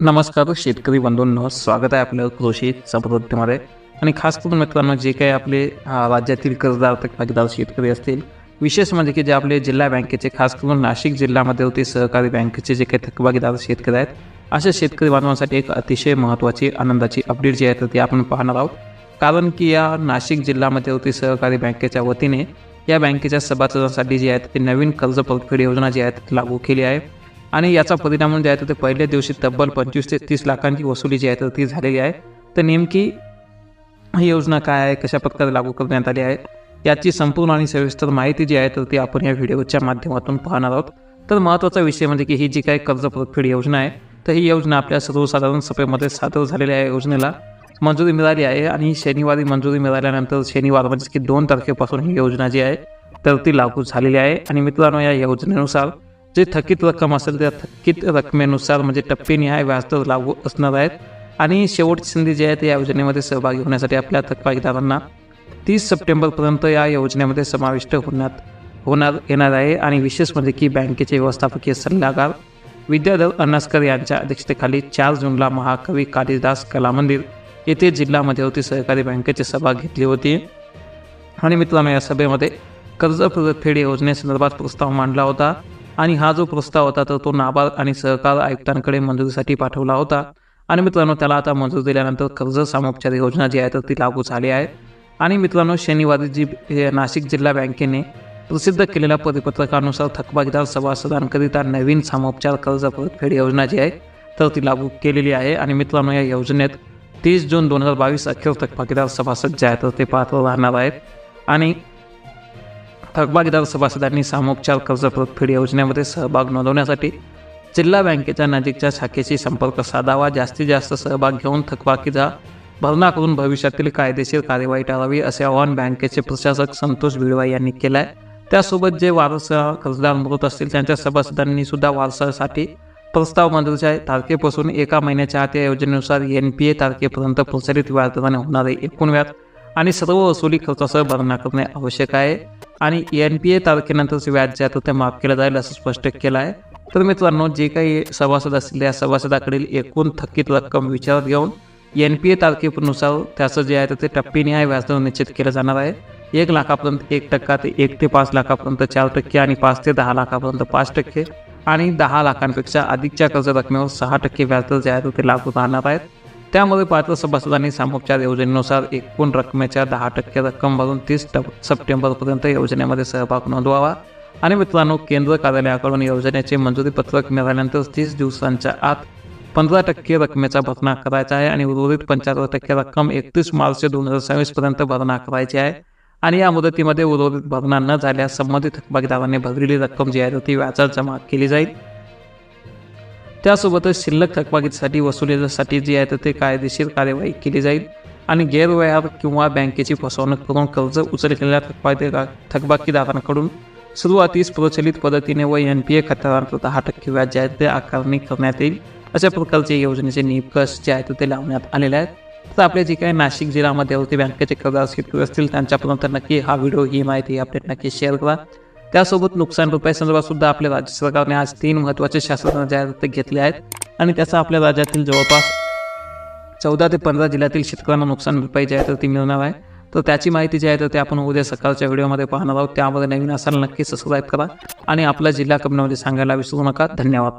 नमस्कार शेतकरी बंधूंनो स्वागत आहे आपलं कृषी समृद्धीमध्ये. आणि खास करून मित्रांनो जे काही आपले राज्यातील कर्जदार थकबाकीदार शेतकरी असतील विशेष म्हणजे की जे आपले जिल्हा बँकेचे खास करून नाशिक जिल्ह्यामध्ये होते सहकारी बँकेचे जे काही थकबाकीदार शेतकरी आहेत अशा शेतकरी बांधवांसाठी एक अतिशय महत्त्वाची आनंदाची अपडेट जी आहे तर ती आपण पाहणार आहोत. कारण की या नाशिक जिल्ह्यामध्ये होती सहकारी बँकेच्या वतीने या बँकेच्या सभासदांसाठी जी आहे ते नवीन कर्ज परतफेड योजना जी आहे ती लागू केली आहे. आणि याचा परिणाम म्हणजे आहे तर ते पहिल्या दिवशी तब्बल पंचवीस ते तीस लाखांची वसुली जी आहे तर ती झालेली आहे. तर नेमकी ही योजना काय आहे? कशा प्रकारे लागू करण्यात आली आहे? याची संपूर्ण आणि सविस्तर माहिती जी आहे तर ती आपण या व्हिडिओच्या माध्यमातून पाहणार आहोत. तर महत्त्वाचा विषय म्हणजे की ही जी काही कर्ज परतफेड योजना आहे तर ही योजना आपल्या सर्वसाधारण सभेमध्ये सादर झालेल्या या योजनेला. मंजुरी मिळाली आहे आणि शनिवारी मंजुरी मिळाल्यानंतर शनिवार म्हणजे की दोन तारखेपासून ही योजना जी आहे तर ती लागू झालेली आहे. आणि मित्रांनो या योजनेनुसार जे थकीत रक्कम असेल त्या थकीत रकमेनुसार म्हणजे टप्पेनिहाय व्याजदर लागू असणार आहेत. आणि शेवटची संधी जी आहे त्या या योजनेमध्ये सहभागी होण्यासाठी आपल्या थकबाकीदारांना तीस सप्टेंबरपर्यंत या योजनेमध्ये समाविष्ट होण्यात होणार येणार आहे. आणि विशेष म्हणजे की बँकेचे व्यवस्थापकीय सल्लागार विद्याधर अन्नासकर यांच्या अध्यक्षतेखाली चार जूनला महाकवी कालिदास कला मंदिर येथे जिल्हा मध्यवर्ती सहकारी बँकेची सभा घेतली होती. आणि मित्रांनो या सभेमध्ये कर्ज परतफेड योजनेसंदर्भात प्रस्ताव मांडला होता. आणि हा जो प्रस्ताव होता तर तो नाबार्ड आणि सहकार आयुक्तांकडे मंजुरीसाठी पाठवला होता. आणि मित्रांनो त्याला आता मंजूर दिल्यानंतर कर्ज सामोपचार योजना जी आहे तर ती लागू झाली आहे. आणि मित्रांनो शनिवारी जी हे नाशिक जिल्हा बँकेने प्रसिद्ध केलेल्या परिपत्रकानुसार थकबाकीदार सभासदांकरिता नवीन सामोपचार कर्ज परतफेड योजना जी आहे तर ती लागू केलेली आहे. आणि मित्रांनो या योजनेत तीस जून दोन हजार बावीस अखेर थकबाकीदार सभासद जे आहेत तर ते पात्र राहणार आहेत. आणि थकबाकीदार सभासदांनी सामोपचार कर्ज परतफेड योजनेमध्ये सहभाग नोंदवण्यासाठी जिल्हा बँकेच्या नजीकच्या शाखेशी संपर्क साधावा जास्तीत जास्त सहभाग घेऊन थकबाकीचा भरणा करून भविष्यातील कायदेशीर कार्यवाही टाळावी असे आवाहन बँकेचे प्रशासक संतोष भिडवा यांनी केलं आहे त्यासोबत जे वारसा कर्जदार मृत असतील त्यांच्या सभासदांनी सुद्धा वारसासाठी प्रस्ताव मंजुरीच्या तारखेपासून एका महिन्याच्या आत या योजनेनुसार एन पी ए तारखेपर्यंत प्रसारित व्याजदराने होणारे एकूण व्याज आणि सर्व वसुली खर्चासह भरणा करणे आवश्यक आहे. आणि एन पी ए तारखेनंतरच व्याज जे आता ते माफ केलं जाईल असं स्पष्ट केलं आहे. तर मित्रांनो जे काही सभासद असतील त्या सभासदाकडील एकूण थकीत रक्कम विचारात घेऊन एन पी ए तारखेनुसार त्याचं जे आहे तर ते टप्पेनिहाय व्याजदर निश्चित केलं जाणार आहे. एक लाखापर्यंत एक टक्का ते एक ते पाच लाखापर्यंत चार टक्के आणि पाच ते दहा लाखापर्यंत पाच टक्के आणि दहा लाखांपेक्षा अधिकच्या कर्ज रकमेवर सहा टक्के व्याजदर जे आहे तर ते लागू राहणार आहेत. त्यामध्ये पात्र सभासदांनी सामोपचार योजनेनुसार एकूण रकमेच्या दहा टक्के रक्कम भरून तीस सप्टेंबरपर्यंत योजनेमध्ये सहभाग नोंदवावा. आणि मित्रांनो केंद्र कार्यालयाकडून योजनेचे मंजुरी पत्रक मिळाल्यानंतर तीस दिवसांच्या आत पंधरा टक्के रकमेचा भरणा करायचा आहे आणि उर्वरित पंच्याहत्तर टक्के रक्कम एकतीस मार्च दोन हजार सव्वीसपर्यंत भरणा करायची आहे. आणि या मुदतीमध्ये उर्वरित भरणा न झाल्यास संबंधित थकबाकीदारांनी भरलेली रक्कम जी आहे ती व्याजात जमा केली जाईल. त्यासोबतच शिल्लक थकबाकीसाठी वसुलीसाठी जी आहे तर ते कायदेशीर कार्यवाही केली जाईल आणि गैरव्यवहार किंवा बँकेची फसवणूक करून कर्ज उचललेल्या थकबाकी थकबाकीदारांकडून सुरुवातीस प्रचलित पद्धतीने व एन पी ए खात्यावर दहा टक्के व्याज जे आहे ते आकारणी करण्यात येईल. अशा प्रकारचे योजनेचे निकष जे आहेत ते लावण्यात आलेले आहेत. तर आपले जे काही नाशिक जिल्ह्यामध्ये होते बँकेचे कर्जदार शेतकरी असतील त्यांच्यापर्यंत नक्की हा व्हिडिओ ही माहिती अपडेट नक्की शेअर करा. त्यासोबत नुकसान भरपाई संदर्भात सुद्धा आपल्या राज्य सरकारने आज तीन महत्त्वाचे शासन जाहिरात घेतले आहेत. आणि त्याचा आपल्या राज्यातील जवळपास चौदा ते पंधरा जिल्ह्यातील शेतकऱ्यांना नुकसान भरपाई जी आहे तर ती मिळणार आहे. तर त्याची माहिती जी आहे तर ते आपण उद्या सकाळच्या व्हिडिओमध्ये पाहणार आहोत. त्यामध्ये नवीन असाल नक्की सबस्क्राईब करा. आणि आपला जिल्हा कमेंटमध्ये सांगायला विसरू नका. धन्यवाद.